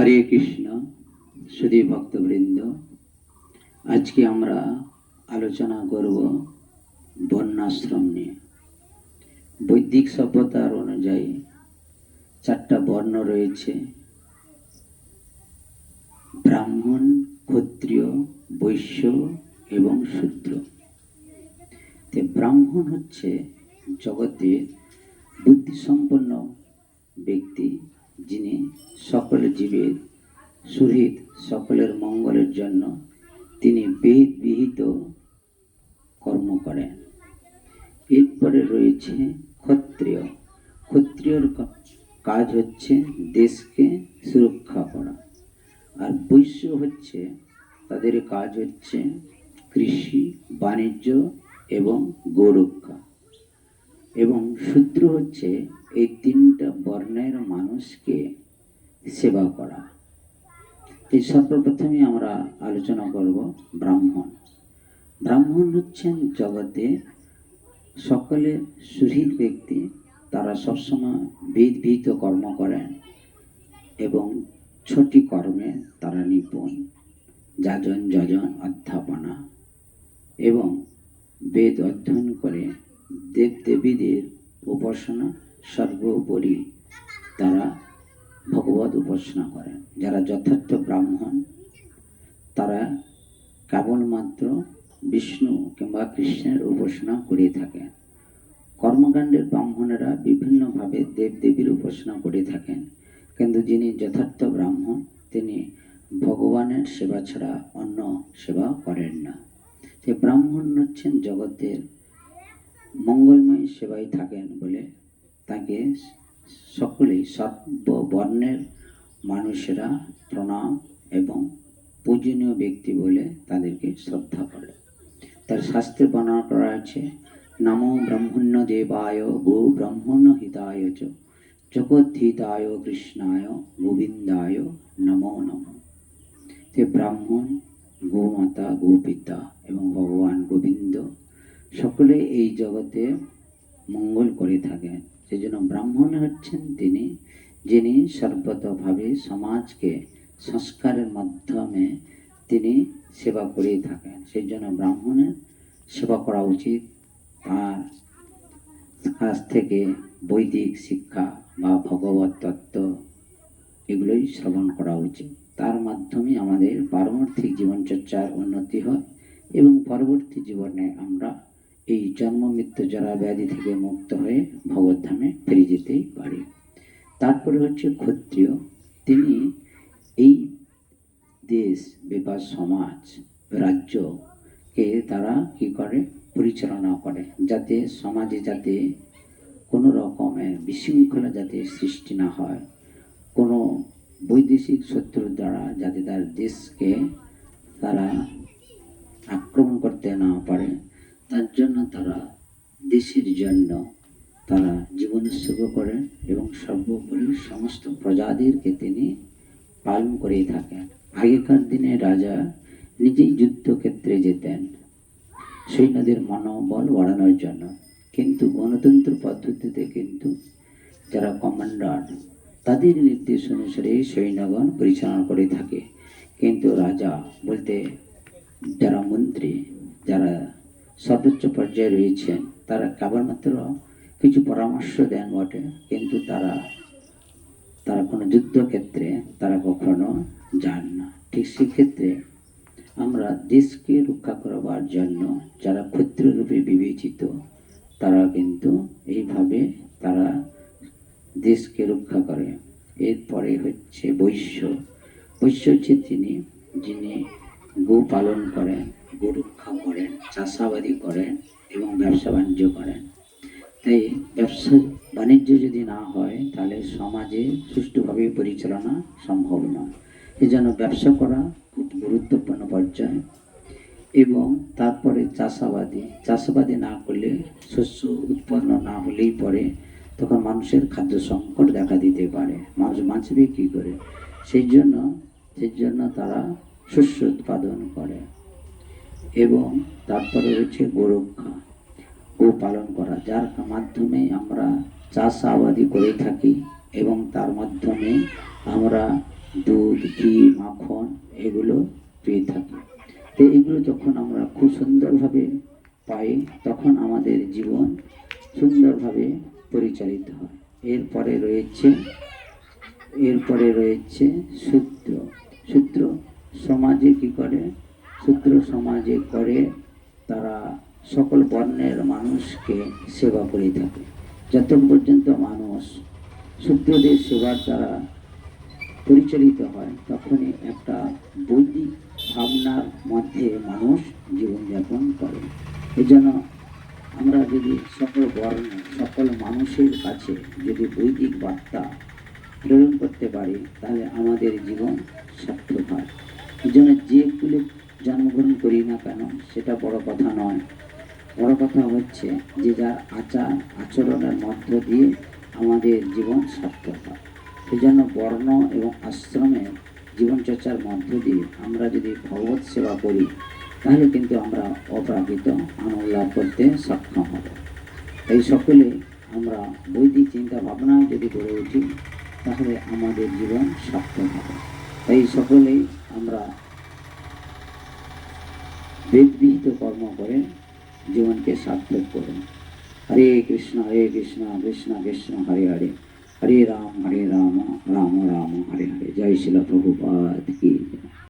হরে কৃষ্ণ সুধী ভক্তবৃন্দ। আজকে আমরা আলোচনা করব বর্ণাশ্রম নিয়ে। বৈদিক সভ্যতার অনুযায়ী চারটা বর্ণ রয়েছে। ব্রাহ্মণ, ক্ষত্রিয়, বৈশ্য এবং শূদ্র। তে ব্রাহ্মণ হচ্ছে জগতে বুদ্ধিসম্পন্ন ব্যক্তি। যিনি সকল জীবের সুহিত সকলের মঙ্গলের জন্য তিনি বেদ বিহিত কর্ম করেন। এরপরে রয়েছে ক্ষত্রিয়। ক্ষত্রিয়র কাজ হচ্ছে দেশকে সুরক্ষা করা। আর বৈশ্য হচ্ছে, তাদের কাজ হচ্ছে কৃষি, বাণিজ্য এবং গোরক্ষা। এবং শূদ্র হচ্ছে এই তিনটা বর্ণের মানুষকে সেবা করা। এই সর্বপ্রথমে আমরা আলোচনা করব ব্রাহ্মণ। ব্রাহ্মণ হচ্ছেন জগতে সকলে সুহৃদ ব্যক্তি, তারা সবসময় বিধ কর্ম করেন এবং ছটি কর্মে তারা নিপুণ, যাজন যজন অধ্যাপনা এবং বেদ অধ্যয়ন করে দেব দেবীদের উপাসনা সর্বোপরি তারা ভগবত উপাসনা করেন। যারা যথার্থ ব্রাহ্মণ, তারা কেবলমাত্র বিষ্ণু কিংবা কৃষ্ণের উপাসনা করে থাকেন। কর্মকাণ্ডের ব্রাহ্মণেরা বিভিন্নভাবে দেব দেবীর উপাসনা করে থাকেন। কিন্তু যিনি যথার্থ ব্রাহ্মণ, তিনি ভগবানের সেবা ছাড়া অন্য সেবা করেন না। যে ব্রাহ্মণ হচ্ছেন জগতের মঙ্গলময় সেবায় থাকেন বলে তাকে সকলেই সর্ববর্ণের মানুষেরা প্রণাম এবং পূজনীয় ব্যক্তি বলে তাদেরকে শ্রদ্ধা করে। তার শাস্ত্রে বর্ণনা করা আছে নমো ব্রহ্মণ্য দেবায়, গো ব্রহ্মণ্য হিতায় চ, জগদ্ধিতায়, কৃষ্ণায়, গোবিন্দায়, নমো নমঃ। যে ব্রাহ্মণ গোমাতা গোপিতা এবং ভগবান গোবিন্দ, সকলে এই জগতে মঙ্গল করে থাকেন। সেই জন্য ব্রাহ্মণ হচ্ছেন তিনি, যিনি সর্বতভাবে সমাজকে সংস্কারের মাধ্যমে তিনি সেবা করে থাকেন। সেই জন্য ব্রাহ্মণের সেবা করা উচিত। তার কাছ থেকে বৈদিক শিক্ষা বা ভগবত তত্ত্ব এগুলোই শ্রবণ করা উচিত। তার মাধ্যমে আমাদের পারমার্থিক জীবনচর্চার উন্নতি হয় এবং পরবর্তী জীবনে আমরা এই জন্ম মৃত্যু জরা ব্যাধি থেকে মুক্ত হয়ে ভগবদ্ধামে ফিরে যেতেই পারি। তারপরে হচ্ছে ক্ষত্রিয়। তিনি এই দেশ বা সমাজ, রাজ্যকে তারা কি করে? পরিচালনা করে। যাতে সমাজে যাতে কোনো রকমের বিশৃঙ্খলা যাতে সৃষ্টি না হয়, কোনো বৈদেশিক শত্রুর দ্বারা যাতে তার দেশকে তারা আক্রমণ করতে না পারে তার জন্য তারা দেশের জন্য তারা জীবন উৎসর্গ করেন এবং সর্বোপরি সমস্ত প্রজাদেরকে তিনি পালন করেই থাকেন। আগেকার দিনে রাজা নিজেই যুদ্ধক্ষেত্রে যেতেন, সৈন্যদের মনোবল বাড়ানোর জন্য। কিন্তু গণতন্ত্র পদ্ধতিতে কিন্তু যারা কমান্ডার, তাদের নির্দেশ অনুসারে সৈন্যগণ পরিচালনা করে থাকে। কিন্তু রাজা বলতে যারা মন্ত্রী, যারা সর্বোচ্চ পর্যায়ে রয়েছেন তারা কেবলমাত্র কিছু পরামর্শ দেন বটে, কিন্তু তারা তারা কোনো যুদ্ধক্ষেত্রে তারা কখনো যান না। ঠিক সেক্ষেত্রে আমরা দেশকে রক্ষা করবার জন্য যারা ক্ষুদ্র রূপে বিবেচিত, তারা কিন্তু এইভাবে তারা দেশকে রক্ষা করে। এরপরে হচ্ছে বৈশ্য। বৈশ্য হচ্ছে তিনি, যিনি গো পালন করেন। গো রক্ষা করেন চাষাবাদি করেন এবং ব্যবসা বাণিজ্য করেন তাই ব্যবসা বাণিজ্য যদি না হয়, তাহলে সমাজে সুষ্ঠুভাবে পরিচালনা সম্ভব নয় এজন্য ব্যবসা করা খুব গুরুত্বপূর্ণ পর্যায়। এবং তারপরে চাষাবাদি চাষাবাদি না করলে, শস্য উৎপন্ন না হলেই পরে তখন মানুষের খাদ্য সংকট দেখা দিতে পারে। মানুষ বাঁচবে কী করে? সেই জন্য সেই জন্য তারা শস্য উৎপাদন করে। এবং তারপরে হচ্ছে গোরক্ষা। ও পালন করা, যার মাধ্যমে আমরা চাষাবাদি করে থাকি এবং তার মাধ্যমে আমরা দুধ, ঘি, মাখন এগুলো পেয়ে থাকি। তো এগুলো যখন আমরা খুব সুন্দরভাবে পাই, তখন আমাদের জীবন সুন্দরভাবে পরিচালিত হয়। এরপরে রয়েছে এরপরে রয়েছে সূত্র। সূত্র সমাজে কি করে? সূত্র সমাজে করে, তারা সকল বর্ণের মানুষকে সেবা করে থাকে। যতক্ষণ পর্যন্ত মানুষ সূত্রদের সেবার দ্বারা পরিচালিত হয়, তখনই একটা বৈদিক ভাবনার মধ্যে মানুষ জীবনযাপন করে। এজন্য আমরা যদি সকল বর্ণ, সকল মানুষের কাছে যদি বৈদিক বার্তা প্রেরণ করতে পারি, তাহলে আমাদের জীবন সার্থক হয়। এই জন্য যে কুলে জন্মগ্রহণ করি না কেন, সেটা বড় কথা নয়। বড় কথা হচ্ছে যে যার আচার, আচরণের মধ্য দিয়ে আমাদের জীবন সার্থক হয় সেই জন্য বর্ণ এবং আশ্রমে জীবনচর্চার মধ্য দিয়ে আমরা যদি ভগবত সেবা করি, তাহলে কিন্তু আমরা অপ্রাকৃত আনন্দ লাভ করতে সক্ষম হব। এই সকলে আমরা বৈদিক চিন্তা ভাবনা যদি গড়ে উঠি, তাহলে আমাদের জীবন সার্থক হবে। তাই সকলেই আমরা বেদবিহিত কর্ম করে জীবনকে সার্থক করুন। হরে কৃষ্ণ হরে কৃষ্ণ কৃষ্ণ কৃষ্ণ, হরে হরে। হরে রাম হরে রাম রাম রাম, হরে হরে। জয় শিল প্রভুপাত কি।